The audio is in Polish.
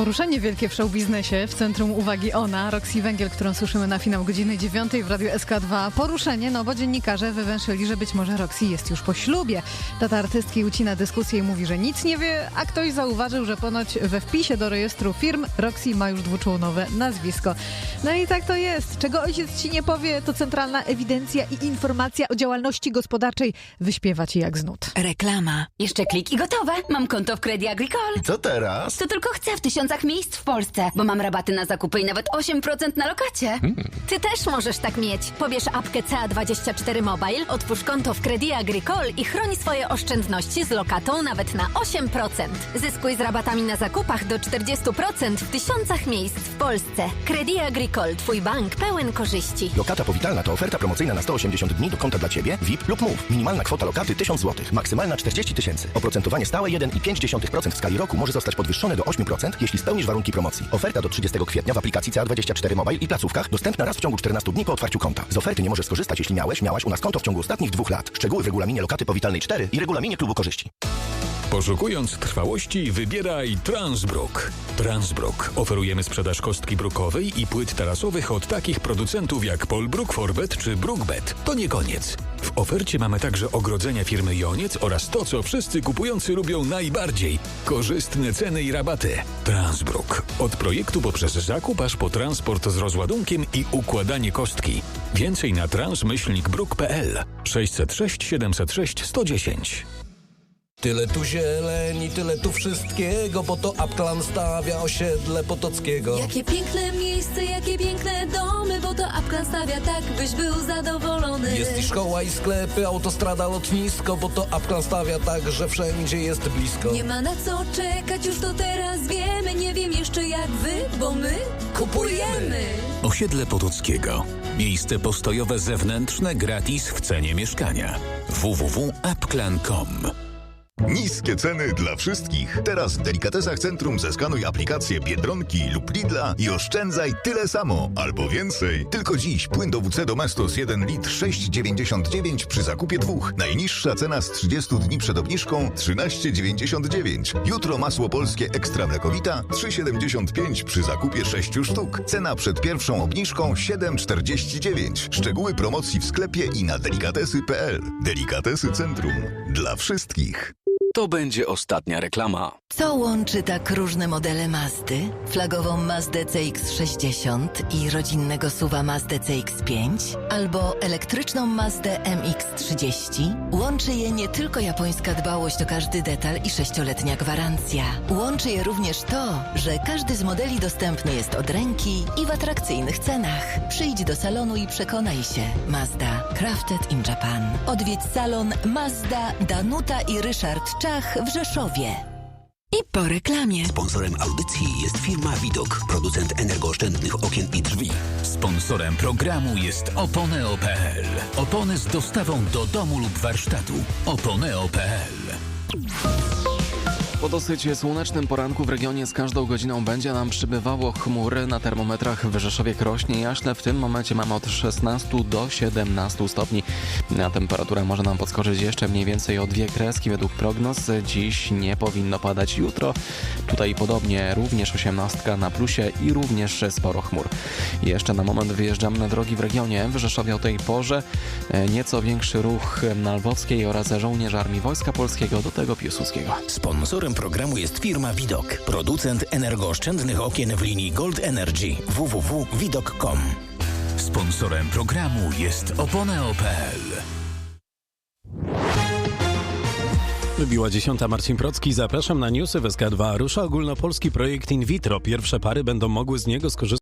Poruszenie wielkie w show biznesie. W centrum uwagi ona, Roxy Węgiel, którą słyszymy na finał godziny 9 w Radiu SK2. Poruszenie, no bo dziennikarze wywęszyli, że być może Roxy jest już po ślubie. Tata artystki ucina dyskusję i mówi, że nic nie wie, a ktoś zauważył, że ponoć we wpisie do rejestru firm Roxy ma już dwuczłonowe nazwisko. No i tak to jest. Czego ojciec ci nie powie, to centralna ewidencja i informacja o działalności gospodarczej wyśpiewa ci jak z nut. Reklama. Jeszcze klik i gotowe. Mam konto w Credit Agricole. Co teraz? To tylko chcę w tysiącach miejsc w Polsce, bo mam rabaty na zakupy i nawet 8% na lokacie. Ty też możesz tak mieć. Pobierz apkę CA24 Mobile, otwórz konto w Credit Agricole i chroń swoje oszczędności z lokatą nawet na 8%. Zyskuj z rabatami na zakupach do 40% w tysiącach miejsc w Polsce. Credit Agricole, twój bank pełen korzyści. Lokata powitalna to oferta promocyjna na 180 dni do konta dla Ciebie, VIP lub MOVE. Minimalna kwota lokaty 1000 zł, maksymalna 40 tysięcy. Oprocentowanie stałe 1,5% w skali roku może zostać podwyższone do 8%, jeśli spełnisz warunki promocji. Oferta do 30 kwietnia w aplikacji CA24 Mobile i placówkach dostępna raz w ciągu 14 dni po otwarciu konta. Z oferty nie możesz skorzystać, jeśli miałeś, miałaś u nas konto w ciągu ostatnich dwóch lat. Szczegóły w regulaminie lokaty powitalnej 4 i regulaminie klubu korzyści. Poszukując trwałości, wybieraj Transbruk. Transbruk. Oferujemy sprzedaż kostki brukowej i płyt tarasowych od takich producentów jak Polbruk, Forbet czy Brookbet. To nie koniec. W ofercie mamy także ogrodzenia firmy Joniec oraz to, co wszyscy kupujący lubią najbardziej. Korzystne ceny i rabaty. Transbruk. Od projektu poprzez zakup aż po transport z rozładunkiem i układanie kostki. Więcej na transmyślnikbruk.pl 606 706 110. Tyle tu zieleni, tyle tu wszystkiego, po to Upclan stawia osiedle Potockiego. Jakie piękne miejsce, jakie piękne domy, bo to Upclan stawia tak, byś był zadowolony. Jest i szkoła, i sklepy, autostrada, lotnisko, bo to Upclan stawia tak, że wszędzie jest blisko. Nie ma na co czekać, już to teraz wiemy, nie wiem jeszcze jak wy, bo my kupujemy. Osiedle Potockiego. Miejsce postojowe zewnętrzne gratis w cenie mieszkania. www.appclan.com Niskie ceny dla wszystkich. Teraz w Delikatesach Centrum zeskanuj aplikację Biedronki lub Lidla i oszczędzaj tyle samo albo więcej. Tylko dziś płyn do WC Domestos 1 litr 6,99 przy zakupie dwóch. Najniższa cena z 30 dni przed obniżką 13,99. Jutro masło polskie ekstra mlekowita 3,75 przy zakupie 6 sztuk. Cena przed pierwszą obniżką 7,49. Szczegóły promocji w sklepie i na delikatesy.pl. Delikatesy Centrum. Dla wszystkich. To będzie ostatnia reklama. Co łączy tak różne modele Mazdy? Flagową Mazdę CX-60 i rodzinnego suwa Mazdę CX-5? Albo elektryczną Mazdę MX-30? Łączy je nie tylko japońska dbałość o każdy detal i sześcioletnia gwarancja. Łączy je również to, że każdy z modeli dostępny jest od ręki i w atrakcyjnych cenach. Przyjdź do salonu i przekonaj się. Mazda. Crafted in Japan. Odwiedź salon Mazda, Danuta i Ryszard Czach w Rzeszowie. I po reklamie. Sponsorem audycji jest firma Widok, producent energooszczędnych okien i drzwi. Sponsorem programu jest Oponeo.pl. Opony z dostawą do domu lub warsztatu. Oponeo.pl Po dosyć słonecznym poranku w regionie z każdą godziną będzie nam przybywało chmur. Na termometrach w Rzeszowie rośnie jaśle. W tym momencie mamy od 16 do 17 stopni. A temperatura może nam podskoczyć jeszcze mniej więcej o dwie kreski według prognoz. Dziś nie powinno padać jutro. Tutaj podobnie również 18 na plusie i również sporo chmur. Jeszcze na moment wyjeżdżamy na drogi w regionie. W Rzeszowie o tej porze e, nieco większy ruch na Lwowskiej oraz żołnierz Armii Wojska Polskiego do tego Piłsudskiego. Sponsorem programu jest firma Widok, producent energooszczędnych okien w linii Gold Energy. www.widok.com Sponsorem programu jest Oponeo.pl Wybiła dziesiąta Marcin Procki. Zapraszam na newsy w SK2. Rusza ogólnopolski projekt in vitro. Pierwsze pary będą mogły z niego skorzystać.